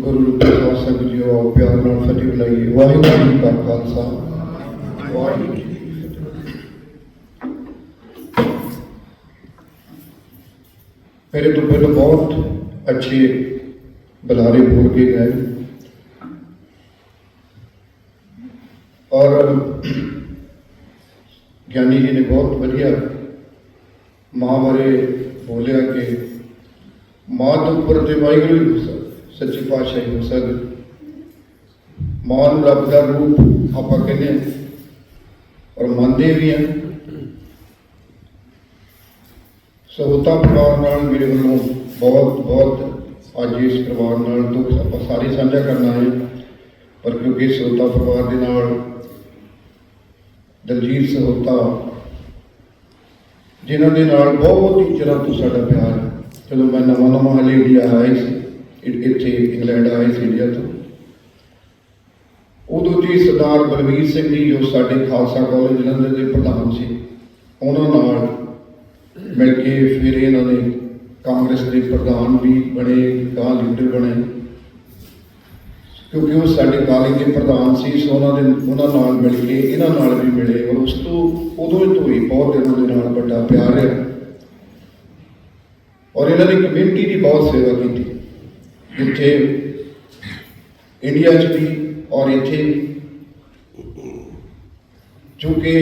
ਗੁਰੂ ਪ੍ਰਸਾਦ ਸਿੰਘ ਜੀ ਆਓ ਪਿਆਰ ਨਾਲ ਫਤਿਹ ਬੁਲਾਈਏ ਵਾਹਿਗੁਰੂ ਜੀ ਕਾ ਖਾਲਸਾ ਵਾਹਿਗੁਰੂ ਜੀ ਕੀ ਫਤਿਹ ਮੇਰੇ ਤੋਂ ਪਹਿਲਾਂ ਬਹੁਤ ਅੱਛੇ ਬੁਲਾਰੇ ਬੋਲ ਕੇ ਗਏ ਔਰ ਗਿਆਨੀ ਜੀ ਨੇ ਬਹੁਤ ਵਧੀਆ ਮਾਂ ਬਾਰੇ ਬੋਲਿਆ ਕਿ ਮਾਂ ਸੱਚੇ ਉੱਪਰ ਤੇ ਵਾਹਿਗੁਰੂ ਹੀ ਪਾਤਸ਼ਾਹੀ ਹੋ ਸਕਦਾ ਰੱਬ ਦਾ ਰੂਪ ਆਪਾਂ ਕਹਿੰਦੇ ਹਾਂ ਔਰ ਮੰਨਦੇ ਵੀ ਹਾਂ। ਸਹੂਤਾ ਪਰਿਵਾਰ ਨਾਲ ਮੇਰੇ ਵੱਲੋਂ ਬਹੁਤ ਬਹੁਤ ਅੱਜ ਇਸ ਪਰਿਵਾਰ ਨਾਲ ਦੁੱਖ ਆਪਾਂ ਸਾਰੇ ਸਾਂਝਾ ਕਰਨਾ ਹੈ। ਪਰ ਕਿਉਂਕਿ ਸਹੂਤਾ ਪਰਿਵਾਰ ਦੇ ਨਾਲ ਦਲਜੀਤ ਸਹੂਤਾ ਜਿਨ੍ਹਾਂ ਦੇ ਨਾਲ ਬਹੁਤ ਹੀ ਚਿਰਾਂ ਤੋਂ ਸਾਡਾ ਪਿਆਰ ਹੈ। ਜਦੋਂ ਮੈਂ ਨਵਾਂ ਨਵਾਂ ਹਲੇ ਇੰਡੀਆ ਆਇਆ ਸੀ ਇੱਥੇ ਇੰਗਲੈਂਡ ਆਏ ਸੀ ਇੰਡੀਆ ਤੋਂ। ਉਦੋਂ ਜੀ ਸਰਦਾਰ ਬਲਵੀਰ ਸਿੰਘ ਜੀ, ਜੋ ਸਾਡੇ ਖਾਲਸਾ ਕਾਲਜ ਜਲੰਧਰ ਦੇ ਪ੍ਰਧਾਨ ਸੀ, ਉਹਨਾਂ ਨਾਲ ਮਿਲ ਕੇ ਫਿਰ ਇਹਨਾਂ ਨੇ ਕਾਂਗਰਸ ਦੇ ਪ੍ਰਧਾਨ ਵੀ ਬਣੇ ਗਾਂ ਲੀਡਰ ਬਣੇ। ਕਿਉਂਕਿ ਉਹ ਸਾਡੇ ਕਾਲਜ ਦੇ ਪ੍ਰਧਾਨ ਸੀ, ਸੋ ਉਹਨਾਂ ਦੇ, ਉਹਨਾਂ ਨਾਲ ਮਿਲ ਕੇ ਇਹਨਾਂ ਨਾਲ ਵੀ ਮਿਲੇ ਔਰ ਉਸ ਤੋਂ ਉਦੋਂ ਤੋਂ ਹੀ ਬਹੁਤ ਇਹਨਾਂ ਦੇ ਨਾਲ ਵੱਡਾ ਪਿਆਰ ਹੈ ਔਰ ਇਹਨਾਂ ਨੇ ਕਮਿਊਨਿਟੀ ਦੀ ਬਹੁਤ ਸੇਵਾ ਕੀਤੀ। ਜਿੱਥੇ ਇੰਡੀਆ 'ਚ ਵੀ ਔਰ ਇੱਥੇ ਵੀ ਕਿਉਂਕਿ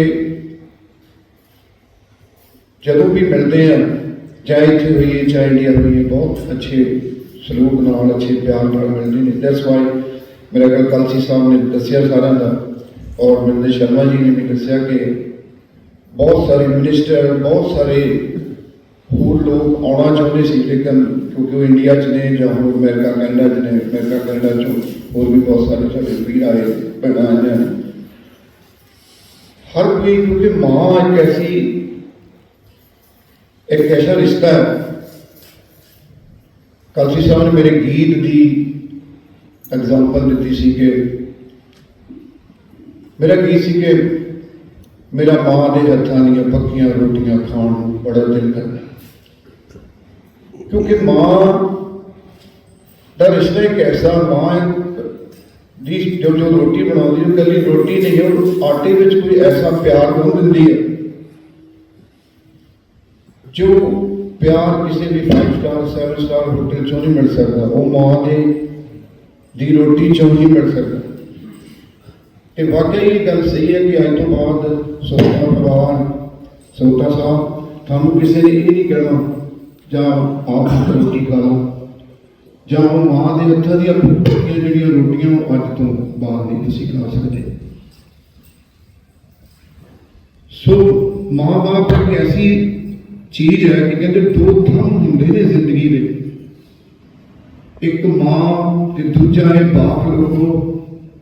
ਜਦੋਂ ਵੀ ਮਿਲਦੇ ਆ ਚਾਹੇ ਇੱਥੇ ਹੋਈਏ ਚਾਹੇ ਇੰਡੀਆ ਹੋਈਏ ਬਹੁਤ ਅੱਛੇ ਸਲੂਕ ਨਾਲ ਅੱਛੇ ਪਿਆਰ ਨਾਲ ਮਿਲਦੇ ਨੇ ਦੈਟਸ ਵਾਈ ਮੇਰਾ ਕੱਲ ਕਲਸੀ ਸਾਹਿਬ ਨੇ ਦੱਸਿਆ ਸਾਰਿਆਂ ਦਾ ਔਰ ਮਿੰਦਰ ਸ਼ਰਮਾ ਜੀ ਨੇ ਵੀ ਦੱਸਿਆ ਕਿ ਬਹੁਤ ਸਾਰੇ ਮਿਨਿਸਟਰ ਬਹੁਤ ਸਾਰੇ ਹੋਰ ਲੋਕ ਆਉਣਾ ਚਾਹੁੰਦੇ ਸੀ, ਲੇਕਿਨ ਕਿਉਂਕਿ ਉਹ ਇੰਡੀਆ 'ਚ ਨੇ ਜਾਂ ਹੋਰ ਅਮਰੀਕਾ ਕੈਨੇਡਾ 'ਚ ਨੇ ਅਮਰੀਕਾ ਕੈਨੇਡਾ 'ਚੋਂ ਹੋਰ ਵੀ ਬਹੁਤ ਸਾਰੇ ਸਾਡੇ ਵੀਰ ਆਏ, ਭੈਣਾਂ ਆਈਆਂ। ਨੇ ਹਰ ਕੋਈ, ਕਿਉਂਕਿ ਮਾਂ ਇੱਕ ਐਸੀ, ਇੱਕ ਐਸਾ ਰਿਸ਼ਤਾ ਹੈ। ਕਲਸੀ ਸਾਹਿਬ ਨੇ ਮੇਰੇ ਗੀਤ ਦੀ ਐਗਜ਼ਾਮਪਲ ਦਿੱਤੀ ਸੀ ਕਿ ਮੇਰਾ ਗੀਤ ਸੀ ਕਿ ਮੇਰਾ ਮਾਂ ਦੇ ਹੱਥਾਂ ਦੀਆਂ ਪੱਕੀਆਂ ਰੋਟੀਆਂ ਖਾਣ ਨੂੰ ਬੜਾ ਦਿਲ ਕਰਦਾ। ਕਿਉਂਕਿ ਮਾਂ ਦਾ ਰਿਸ਼ਤਾ ਇੱਕ ਐਸਾ ਮਾਂ ਦੀ ਜੋ ਜੋ ਰੋਟੀ ਬਣਾਉਂਦੀ, ਉਹ ਕੱਲੀ ਰੋਟੀ ਨਹੀਂ, ਉਹ ਆਟੇ ਵਿੱਚ ਕੋਈ ਐਸਾ ਪਿਆਰ ਗੁੰਨ ਦਿੰਦੀ ਹੈ। ਜੋ ਪਿਆਰ ਕਿਸੇ ਵੀ 5 ਸਟਾਰ 7 ਸਟਾਰ ਹੋਟਲ ਚੋਂ ਨਹੀਂ ਮਿਲ ਸਕਦਾ, ਉਹ ਮਾਂ ਦੇ, ਦੀ ਰੋਟੀ ਚੋਂ ਹੀ ਮਿਲ ਸਕਦਾ। ਤੇ ਵਾਕਈ ਇਹ ਗੱਲ ਸਹੀ ਹੈ ਕਿ ਅੱਜ ਤੋਂ ਬਾਅਦ ਸੋਤਾ ਪਰਿਵਾਰ ਸੋਤਾ ਸਾਹਿਬ ਤੁਹਾਨੂੰ ਕਿਸੇ ਨੇ ਇਹ ਨਹੀਂ ਕਹਿਣਾ ਜਾਂ ਆਪ ਰੋਟੀ ਖਾ ਲਓ, ਜਾਂ ਉਹ ਮਾਂ ਦੇ ਹੱਥਾਂ ਦੀਆਂ ਪੱਕੀਆਂ ਜਿਹੜੀਆਂ ਰੋਟੀਆਂ ਉਹ ਅੱਜ ਤੋਂ ਬਾਅਦ ਨਹੀਂ ਤੁਸੀਂ ਖਾ ਸਕਦੇ। ਸੋ ਮਾਂ-ਬਾਪ ਇੱਕ ਐਸੀ ਚੀਜ਼ ਹੈ ਕਿ ਕਹਿੰਦੇ ਦੋ ਥੰਮ ਹੁੰਦੇ ਨੇ ਜ਼ਿੰਦਗੀ ਦੇ। ਇੱਕ ਮਾਂ ਤੇ ਦੂਜਾ ਹੈ ਬਾਪ ਲੋਕੋ,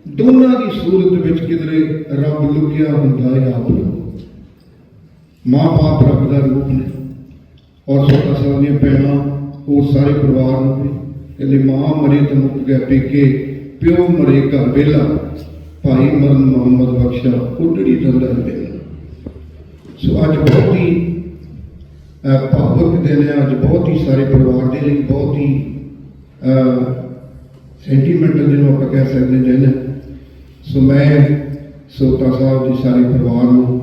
ਦੋਨਾਂ ਦੀ ਸੂਰਤ ਵਿੱਚ ਕਿਧਰੇ ਰੱਬ ਲੁਕਿਆ ਹੁੰਦਾ ਹੈ ਆਪ ਮਾਂ-ਬਾਪ ਰੱਬ ਦਾ ਰੂਪ ਨੇ। ਔਰ ਸੋਤਾ ਸਾਹਿਬ ਦੀਆਂ ਭੈਣਾਂ, ਉਹ ਸਾਰੇ ਪਰਿਵਾਰ ਨੂੰ ਵੀ ਕਹਿੰਦੇ, ਮਾਂ ਮਰੇ ਤੇ ਮੁੱਕ ਗਿਆ ਪੇਕੇ, ਪਿਓ ਮਰੇ ਘਰ ਵੇਲਾ ਭਾਈ ਮਰਨ ਮੁਹੰਮਦ ਬਖਸ਼ਾ ਉੱਡੜੀ ਦੰਦਾ ਦੇਣਾ ਸੋ ਅੱਜ ਬਹੁਤ ਹੀ ਭਾਵੁਕ ਦਿਨ ਹੈ, ਅੱਜ ਬਹੁਤ ਹੀ ਸਾਰੇ ਪਰਿਵਾਰ ਦੇ ਲਈ ਬਹੁਤ ਹੀ ਸੈਂਟੀਮੈਂਟਲ ਜਿਹਨੂੰ ਆਪਾਂ ਕਹਿ ਸਕਦੇ ਦਿਨ ਹੈ ਸੋ ਮੈਂ ਸੋਤਾ ਸਾਹਿਬ ਦੀ ਸਾਰੇ ਪਰਿਵਾਰ ਨੂੰ,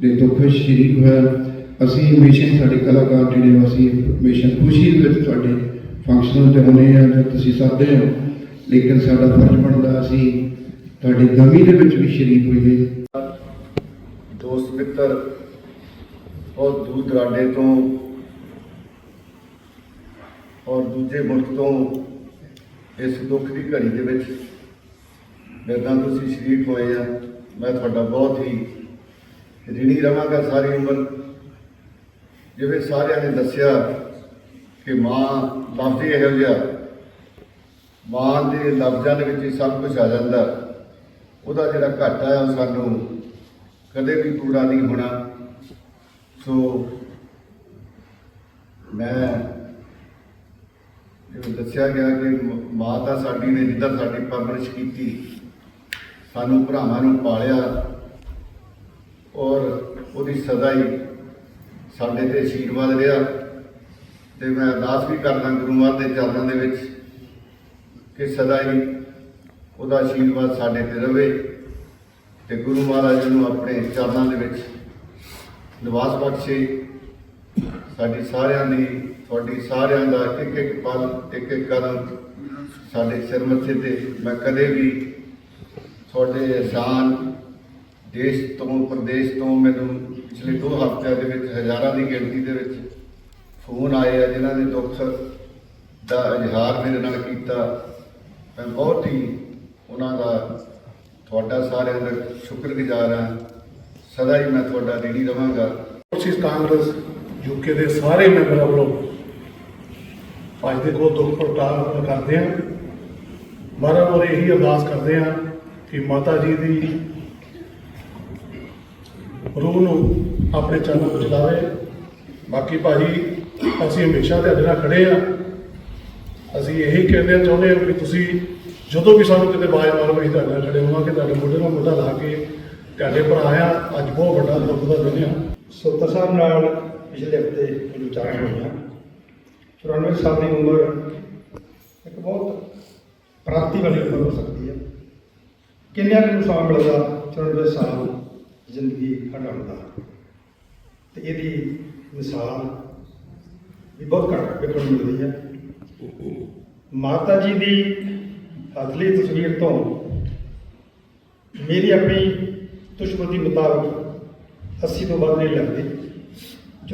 ਦੇ ਦੁੱਖ ਵਿੱਚ ਸ਼ਰੀਕ ਹੋਇਆ। ਅਸੀਂ ਹਮੇਸ਼ਾ ਹੀ ਸਾਡੇ ਕਲਾਕਾਰ ਜਿਹੜੇ ਨੇ ਅਸੀਂ ਹਮੇਸ਼ਾ ਖੁਸ਼ੀ ਦੇ ਵਿੱਚ ਤੁਹਾਡੇ ਫੰਕਸ਼ਨਾਂ ਤੇ ਹੁੰਦੇ ਆ ਜਾਂ ਤੁਸੀਂ ਸਾਦੇ ਹੋ। ਲੇਕਿਨ ਸਾਡਾ ਫਰਜ਼ ਬਣਦਾ ਅਸੀਂ ਤੁਹਾਡੀ ਗਮੀ ਦੇ ਵਿੱਚ ਵੀ ਸ਼ਰੀਕ ਹੋਈਏ। ਦੋਸਤ ਮਿੱਤਰ, ਔਰ ਦੂਰ ਦਰਾਡੇ ਤੋਂ ਔਰ ਦੂਜੇ ਮੁਲਕ ਤੋਂ ਇਸ ਦੁੱਖ ਦੀ ਘੜੀ ਦੇ ਵਿੱਚ ਜਦੋਂ ਤੁਸੀਂ ਸ਼ਰੀਕ ਹੋਏ ਆ। ਮੈਂ ਤੁਹਾਡਾ ਬਹੁਤ ਹੀ ਰਿਣੀ ਰਵਾਂਗਾ ਸਾਰੀ ਉਮਰ। ਜਿਵੇਂ ਸਾਰਿਆਂ ਨੇ ਦੱਸਿਆ ਕਿ ਮਾਂ ਲਫ਼ਜ਼ ਇਹੋ ਜਿਹਾ, ਮਾਂ ਦੇ ਲਫ਼ਜ਼ਾਂ ਦੇ ਵਿੱਚ ਹੀ ਸਭ ਕੁਝ ਆ ਜਾਂਦਾ। ਉਹਦਾ ਜਿਹੜਾ ਘਾਟਾ ਹੈ ਉਹ ਸਾਨੂੰ ਕਦੇ ਵੀ ਪੂਰਾ ਨਹੀਂ ਹੋਣਾ। ਸੋ ਮੈਂ ਜਿਵੇਂ ਦੱਸਿਆ ਗਿਆ ਕਿ ਮ- ਮਾਂ ਤਾਂ ਸਾਡੀ ਨੇ ਜਿੱਦਾਂ ਸਾਡੀ ਪਰਵਰਿਸ਼ ਕੀਤੀ, ਸਾਨੂੰ ਭਰਾਵਾਂ ਨੂੰ ਪਾਲਿਆ ਔਰ ਉਹਦੀ ਸਦਾ ਹੀ ਸਾਡੇ ਤੇ ਆਸ਼ੀਰਵਾਦ ਰਿਹਾ ਤੇ ਮੈਂ ਅਰਦਾਸ ਵੀ ਕਰਦਾ ਗੁਰੂ ਮਹਾਰਾਜ ਦੇ ਚਰਨਾਂ ਦੇ ਵਿੱਚ ਕਿ ਸਦਾ ਹੀ ਉਹਦਾ ਆਸ਼ੀਰਵਾਦ ਸਾਡੇ ਤੇ ਰਵੇ ਤੇ ਗੁਰੂ ਮਹਾਰਾਜ ਨੂੰ ਆਪਣੇ ਚਰਨਾਂ ਦੇ ਵਿੱਚ ਨਿਵਾਸ ਬਖਸ਼ੇ। ਸਾਡੀ ਸਾਰਿਆਂ ਦੀ, ਤੁਹਾਡੀ ਸਾਰਿਆਂ ਦਾ ਇੱਕ ਇੱਕ ਪਲ, ਇੱਕ ਇੱਕ ਕਦਮ ਸਾਡੇ ਸਿਰ ਮੱਥੇ ਤੇ ਮੈਂ ਕਦੇ ਵੀ ਤੁਹਾਡੇ ਅਹਿਸਾਨ ਦੇਸ਼ ਤੋਂ, ਪ੍ਰਦੇਸ਼ ਤੋਂ ਮੈਨੂੰ ਪਿਛਲੇ ਦੋ ਹਫ਼ਤਿਆਂ ਦੇ ਵਿੱਚ ਹਜ਼ਾਰਾਂ ਦੀ ਗਿਣਤੀ ਦੇ ਵਿੱਚ ਫੋਨ ਆਏ ਆ, ਜਿਨ੍ਹਾਂ ਨੇ ਦੁੱਖ ਦਾ ਇਜ਼ਹਾਰ ਮੇਰੇ ਨਾਲ ਕੀਤਾ। ਮੈਂ ਬਹੁਤ ਹੀ ਉਹਨਾਂ ਦਾ, ਤੁਹਾਡਾ ਸਾਰਿਆਂ ਦਾ ਸ਼ੁਕਰਗੁਜ਼ਾਰ ਹਾਂ। ਸਦਾ ਹੀ ਮੈਂ ਤੁਹਾਡਾ ऋणी ਰਵਾਂਗਾ ਕੋਸ਼ਿਸ਼ ਕਾਂਗਰਸ ਯੂਕੇ ਦੇ ਸਾਰੇ ਮੈਂਬਰਾਂ ਵੱਲੋਂ ਅੱਜ ਦੇ ਕੋਲ ਦੁੱਖ ਪ੍ਰਗਟਾ ਕਰਦੇ ਹਾਂ। ਮਹਾਰਾਜ ਔਰ ਇਹੀ ਅਰਦਾਸ ਕਰਦੇ ਹਾਂ ਕਿ ਮਾਤਾ ਜੀ ਦੀ ਰੂਹ ਨੂੰ ਆਪਣੇ ਚਰਨਾਂ ਵਿੱਚ ਲਾਵੇ। ਬਾਕੀ ਭਾਜੀ ਅਸੀਂ ਹਮੇਸ਼ਾ ਤੁਹਾਡੇ ਨਾਲ ਖੜੇ ਆ ਅਸੀਂ ਇਹੀ ਕਹਿੰਦੇ ਚਾਹੁੰਦੇ ਹਾਂ ਕਿ ਤੁਸੀਂ ਜਦੋਂ ਵੀ ਸਾਨੂੰ ਕਿਤੇ ਬਾਜ ਮਾਰੋ, ਅਸੀਂ ਤੁਹਾਡੇ ਨਾਲ ਖੜੇ ਹੋਵਾਂਗੇ, ਤੁਹਾਡੇ ਮੋਢੇ ਨਾਲ ਮੋਢਾ ਲਾ ਕੇ ਤੁਹਾਡੇ ਭਰਾ ਆ। ਅੱਜ ਬਹੁਤ ਵੱਡਾ ਦੁੱਖ ਦਾ ਦਿਨ ਆ। ਸੋਤਾ ਸਾਹਿਬ ਨਾਲ ਪਿਛਲੇ ਹਫ਼ਤੇ ਮੈਨੂੰ ਵਿਚਾਰ ਹੋਈਆਂ। 94 ਸਾਲ ਦੀ ਉਮਰ ਇੱਕ ਬਹੁਤ ਪ੍ਰਾਪਤੀ ਵਾਲੀ ਉਮਰ ਹੋ ਸਕਦੀ ਹੈ। ਕਿੰਨਿਆਂ ਨੂੰ ਸਮਾਂ ਮਿਲਦਾ 94 ਸਾਲ? ਜ਼ਿੰਦਗੀ ਹਟਾਉਣ ਦਾ ਤੇ ਇਹਦੀ ਮਿਸਾਲ ਵੀ ਬਹੁਤ ਘੱਟ ਵੇਖਣ ਨੂੰ ਮਿਲਦੀ ਹੈ। ਮਾਤਾ ਜੀ ਦੀ ਅਸਲੀ ਤਸਵੀਰ ਤੋਂ ਮੇਰੀ ਆਪਣੀ ਤੁਸ਼ਮਤੀ ਮੁਤਾਬਕ 80 ਤੋਂ ਵੱਧ ਨਹੀਂ ਲੱਗਦੀ।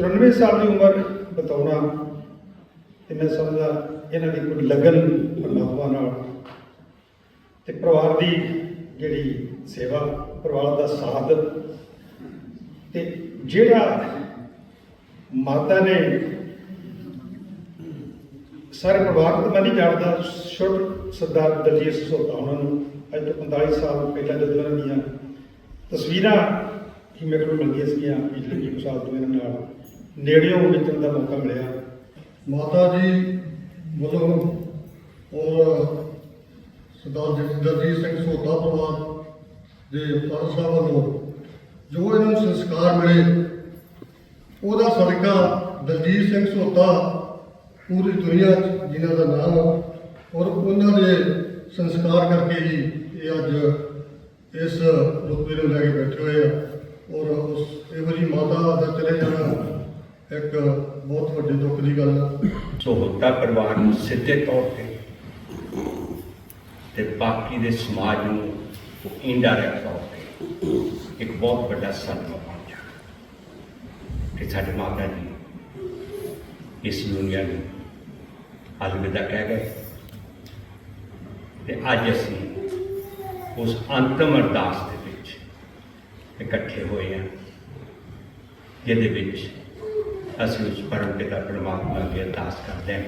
94 ਸਾਲ ਦੀ ਉਮਰ ਬਤਾਉਣਾ ਤੇ ਮੈਂ ਸਮਝਦਾ ਇਹਨਾਂ ਦੀ ਕੋਈ ਲਗਨ ਪਰਮਾਤਮਾ ਨਾਲ ਤੇ ਪਰਿਵਾਰ ਦੀ ਜਿਹੜੀ ਸੇਵਾ ਪਰਿਵਾਰ ਦਾ ਸਾਥ। ਤੇ ਜਿਹੜਾ ਮਾਤਾ ਨੇ ਸਾਰੇ ਪਰਿਵਾਰ ਨੂੰ ਮੈਂ ਨਹੀਂ ਜਾਣਦਾ ਛੋਟ ਸਰਦਾਰ ਦਲਜੀਤ ਸੋਤਾ ਉਹਨਾਂ ਨੂੰ, ਅੱਜ ਤੋਂ 45 ਸਾਲ ਪਹਿਲਾਂ ਜਦੋਂ ਇਹਨਾਂ ਦੀਆਂ ਤਸਵੀਰਾਂ ਹੀ ਮੇਰੇ ਕੋਲ ਮਿਲਦੀਆਂ ਸੀਗੀਆਂ ਪਿਛਲੇ ਕੁ ਸਾਲ ਤੋਂ ਇਹਨਾਂ ਨਾਲ ਨੇੜਿਓਂ ਵਿਚਰਨ ਦਾ ਮੌਕਾ ਮਿਲਿਆ। ਮਾਤਾ ਜੀ ਵੱਲੋਂ ਔਰ ਸਰਦਾਰ ਦਲਜੀਤ ਸਿੰਘ ਸੋਤਾ ਪਰਿਵਾਰ ਦੇ ਫਾਦਰ ਸਾਹਿਬ ਵੱਲੋਂ ਜੋ ਇਹਨਾਂ ਨੂੰ ਸੰਸਕਾਰ ਮਿਲੇ ਉਹਦਾ ਸਦਕਾ ਦਲਜੀਤ ਸਿੰਘ ਸੋਤਾ ਪੂਰੀ ਦੁਨੀਆ 'ਚ ਜਿਨ੍ਹਾਂ ਦਾ ਨਾਮ ਆ, ਔਰ ਉਹਨਾਂ ਦੇ ਸੰਸਕਾਰ ਕਰਕੇ ਹੀ ਇਹ ਅੱਜ ਇਸ ਰੁਤਬੇ ਨੂੰ ਲੈ ਕੇ ਬੈਠੇ ਹੋਏ ਆ ਔਰ ਉਸ ਇਹੋ ਜਿਹੀ ਮਾਤਾ ਦਾ ਚਲੇ ਜਾਣਾ ਇੱਕ ਬਹੁਤ ਵੱਡੇ ਦੁੱਖ ਦੀ ਗੱਲ ਆ। ਸੋ ਪਰਿਵਾਰ ਨੂੰ ਸਿੱਧੇ ਤੌਰ ਤੇ ਤੇ ਬਾਕੀ ਦੇ ਸਮਾਜ ਨੂੰ ਇਨਡਾਇਰੈਕਟ ਤੌਰ ਤੇ। ਇੱਕ ਬਹੁਤ ਵੱਡਾ ਸਦਮਾ ਪਹੁੰਚਾ ਕਿ ਸਾਡੇ ਮਾਤਾ ਜੀ ਇਸ ਦੁਨੀਆ ਨੂੰ ਅਲਵਿਦਾ ਕਹਿ ਗਏ। ਤੇ ਅੱਜ ਅਸੀਂ ਉਸ ਅੰਤਮ ਅਰਦਾਸ ਦੇ ਵਿੱਚ ਇਕੱਠੇ ਹੋਏ ਹਾਂ, ਜਿਹਦੇ ਵਿੱਚ ਅਸੀਂ ਉਸ ਪਰਮ ਪਿਤਾ ਪਰਮਾਤਮਾ ਅੱਗੇ ਅਰਦਾਸ ਕਰਦੇ ਹਾਂ।